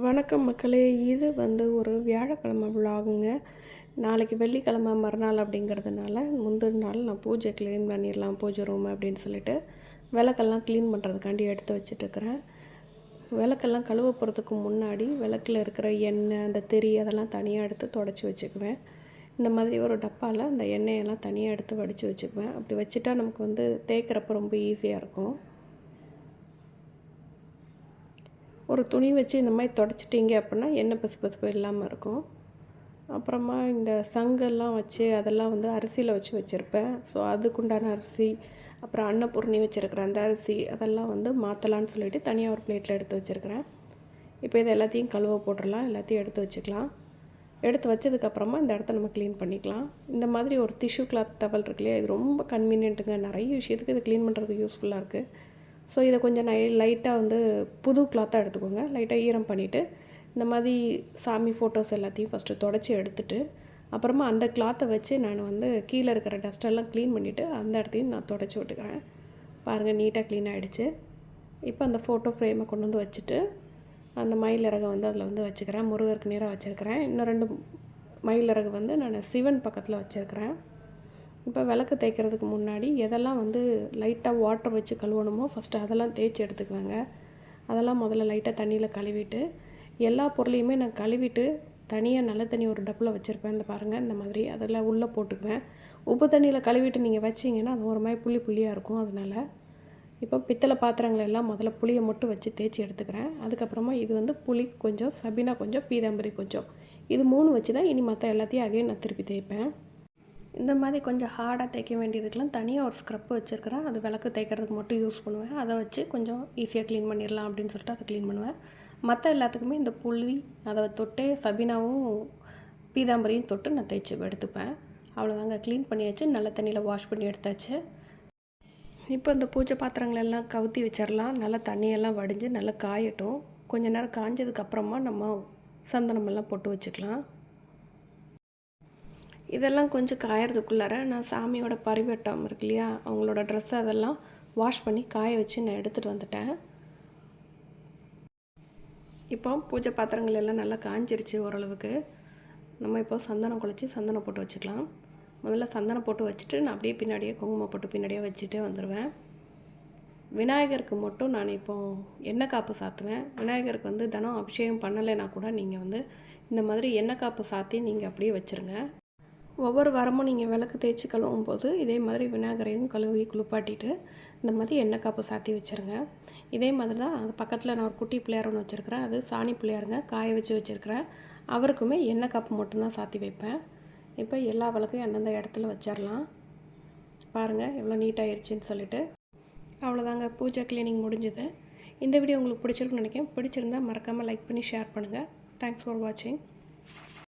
வணக்கம் மக்களே. இது வந்து ஒரு வியாழக்கிழமை விலாகுங்க. நாளைக்கு வெள்ளிக்கிழமை மறுநாள் அப்படிங்கிறதுனால முந்தின நாள் நான் பூஜை க்ளீன் பண்ணிடலாம் பூஜை ரூம் அப்படின்னு சொல்லிட்டு விளக்கெல்லாம் க்ளீன் பண்ணுறதுக்காண்டி எடுத்து வச்சுட்டுருக்கிறேன். விளக்கெல்லாம் கழுவ போகிறதுக்கு முன்னாடி விளக்கில் இருக்கிற எண்ணெய் அந்த திரி அதெல்லாம் தனியாக எடுத்து தொடச்சி வச்சுக்குவேன். இந்த மாதிரி ஒரு டப்பாவில் அந்த எண்ணெயெல்லாம் தனியாக எடுத்து வடித்து வச்சுக்குவேன். அப்படி வச்சுட்டா நமக்கு வந்து தேய்க்கிறப்ப ரொம்ப ஈஸியாக இருக்கும். ஒரு துணி வச்சு இந்த மாதிரி தொடச்சிட்டிங்க அப்படின்னா எண்ணெய் பசு பசுப்பு இல்லாமல் இருக்கும். அப்புறமா இந்த சங்கெல்லாம் வச்சு அதெல்லாம் வந்து அரிசியில் வச்சு வச்சுருப்பேன். ஸோ அதுக்குண்டான அரிசி அப்புறம் அன்னப்பூர்ணி வச்சுருக்கிறேன் அந்த அரிசி அதெல்லாம் வந்து மாற்றலான்னு சொல்லிவிட்டு தனியாக ஒரு பிளேட்டில் எடுத்து வச்சுருக்கிறேன். இப்போ இது எல்லாத்தையும் கழுவ போட்டுடலாம் எல்லாத்தையும் எடுத்து வச்சுக்கலாம். எடுத்து வச்சதுக்கப்புறமா இந்த இடத்த நம்ம க்ளீன் பண்ணிக்கலாம். இந்த மாதிரி ஒரு டிஷ்யூ கிளாத் டவல் இருக்கு இல்லையா இது ரொம்ப கன்வீனியன்ட்டுங்க நிறைய விஷயத்துக்கு இது க்ளீன் பண்ணுறதுக்கு யூஸ்ஃபுல்லாக இருக்குது ஸோ இதை கொஞ்சம் நை லைட்டாக வந்து புது கிளாத்தாக எடுத்துக்கோங்க. லைட்டாக ஈரம் பண்ணிவிட்டு இந்த மாதிரி சாமி ஃபோட்டோஸ் எல்லாத்தையும் ஃபஸ்ட்டு தொடச்சி எடுத்துகிட்டு அப்புறமா அந்த கிளாத்தை வச்சு நான் வந்து கீழே இருக்கிற டஸ்ட்டெல்லாம் க்ளீன் பண்ணிவிட்டு அந்த இடத்தையும் நான் தொடச்சி விட்டுக்கிறேன். பாருங்கள் நீட்டாக க்ளீன் ஆகிடுச்சு இப்போ அந்த ஃபோட்டோ ஃப்ரேமை கொண்டு வந்து வச்சுட்டு அந்த மயில் இறகை வந்து அதில் வந்து வச்சுக்கிறேன். முருகருக்கு நேராக வச்சுருக்கிறேன். இன்னும் ரெண்டு மயில் இறகு வந்து நான் சிவன் பக்கத்தில் வச்சுருக்கிறேன். இப்போ விளக்கு தேய்க்கிறதுக்கு முன்னாடி எதெல்லாம் வந்து லைட்டாக வாட்டர் வச்சு கழுவணுமோ ஃபஸ்ட்டு அதெல்லாம் தேய்ச்சி எடுத்துக்குவேங்க. அதெல்லாம் முதல்ல லைட்டாக தண்ணியில் கழுவிட்டு எல்லா பொருளையுமே நான் கழுவிட்டு தனியாக நல்ல தண்ணி ஒரு டப்பில் வச்சுருப்பேன். இந்த பாருங்கள் இந்த மாதிரி அதெல்லாம் உள்ளே போட்டுக்குவேன். உப்பு தண்ணியில் கழுவிட்டு நீங்கள் வச்சிங்கன்னா அது ஒரு மாதிரி புளி புள்ளியாக இருக்கும் அதனால். இப்போ பித்தளை பாத்திரங்கள் எல்லாம் முதல்ல புளியை மட்டும் வச்சு தேய்ச்சி எடுத்துக்கிறேன். அதுக்கப்புறமா இது வந்து புளி கொஞ்சம் சபினா கொஞ்சம் பீதாம்பரி கொஞ்சம். இது மூணு வச்சு தான் இனி மற்ற எல்லாத்தையும் அகைன் நான் திருப்பி தேய்ப்பேன். இந்த மாதிரி கொஞ்சம் ஹார்டாக தைக்க வேண்டியதுக்கெலாம் தனியாக ஒரு ஸ்க்ரப் வச்சுருக்கிறேன். அது விளக்கு தைக்கிறதுக்கு மட்டும் யூஸ் பண்ணுவேன். அதை வச்சு கொஞ்சம் ஈஸியாக க்ளீன் பண்ணிடலாம் அப்படின்னு சொல்லிட்டு அதை க்ளீன் பண்ணுவேன். மற்ற எல்லாத்துக்குமே இந்த புள்ளி அதை தொட்டே சபினாவும் பீதாம்பரியும் தொட்டு நான் தைச்சி எடுத்துப்பேன். அவ்வளோதாங்க க்ளீன் பண்ணியாச்சு. நல்ல தண்ணியில் வாஷ் பண்ணி எடுத்தாச்சு. இப்போ இந்த பூஜை பாத்திரங்களெல்லாம் கவுத்தி வச்சிடலாம். நல்லா தண்ணியெல்லாம் வடிஞ்சு நல்லா காயட்டும். கொஞ்ச நேரம் காஞ்சதுக்கப்புறமா நம்ம சந்தனமெல்லாம் போட்டு வச்சுக்கலாம். இதெல்லாம் கொஞ்சம் காயறதுக்குள்ளார நான் சாமியோட பரிவட்டம் இருக்கு இல்லையா அவங்களோட ட்ரெஸ்ஸை அதெல்லாம் வாஷ் பண்ணி காய வச்சு நான் எடுத்துகிட்டு வந்துட்டேன். இப்போ பூஜை பாத்திரங்கள் எல்லாம் நல்லா காஞ்சிருச்சு ஓரளவுக்கு. நம்ம இப்போ சந்தனம் குழச்சி சந்தனம் போட்டு வச்சுக்கலாம். முதல்ல சந்தனம் போட்டு வச்சுட்டு நான் அப்படியே பின்னாடியே குங்குமம் போட்டு பின்னாடியே வச்சுட்டே வந்துடுவேன் விநாயகருக்கு மட்டும் நான் இப்போது எண்ணெய் காப்பு சாத்துவேன். விநாயகருக்கு வந்து தினம் அபிஷேகம் பண்ணலைன்னா கூட நீங்கள் வந்து இந்த மாதிரி எண்ணெய் காப்பு சாத்தி நீங்கள் அப்படியே வச்சுருங்க. ஒவ்வொரு வாரமும் நீங்கள் விளக்கு தேய்ச்சி கழுவும் போது இதே மாதிரி விநாயகரையும் கழுவி குளிப்பாட்டிட்டு இந்த மாதிரி எண்ணெய் காப்பு சாத்தி வச்சுருங்க. இதே மாதிரி தான் அது பக்கத்தில் நான் ஒரு குட்டி பிள்ளையார் ஒன்று வச்சுருக்கிறேன். அது சாணி பிள்ளையாருங்க. காய வச்சு வச்சுருக்கிறேன். அவருக்குமே எண்ணெய் காப்பு மட்டும்தான் சாத்தி வைப்பேன். இப்போ எல்லா விளக்கும் எந்தெந்த இடத்துல வச்சிடலாம் பாருங்கள் எவ்வளோ நீட்டாகிடுச்சின்னு சொல்லிட்டு. அவ்வளோதாங்க பூஜை க்ளீனிங் முடிஞ்சுது. இந்த வீடியோ உங்களுக்கு பிடிச்சிருக்குன்னு நினைக்கிறேன். பிடிச்சிருந்தால் மறக்காமல் லைக் பண்ணி ஷேர் பண்ணுங்கள் தேங்க்ஸ் ஃபார் வாட்சிங்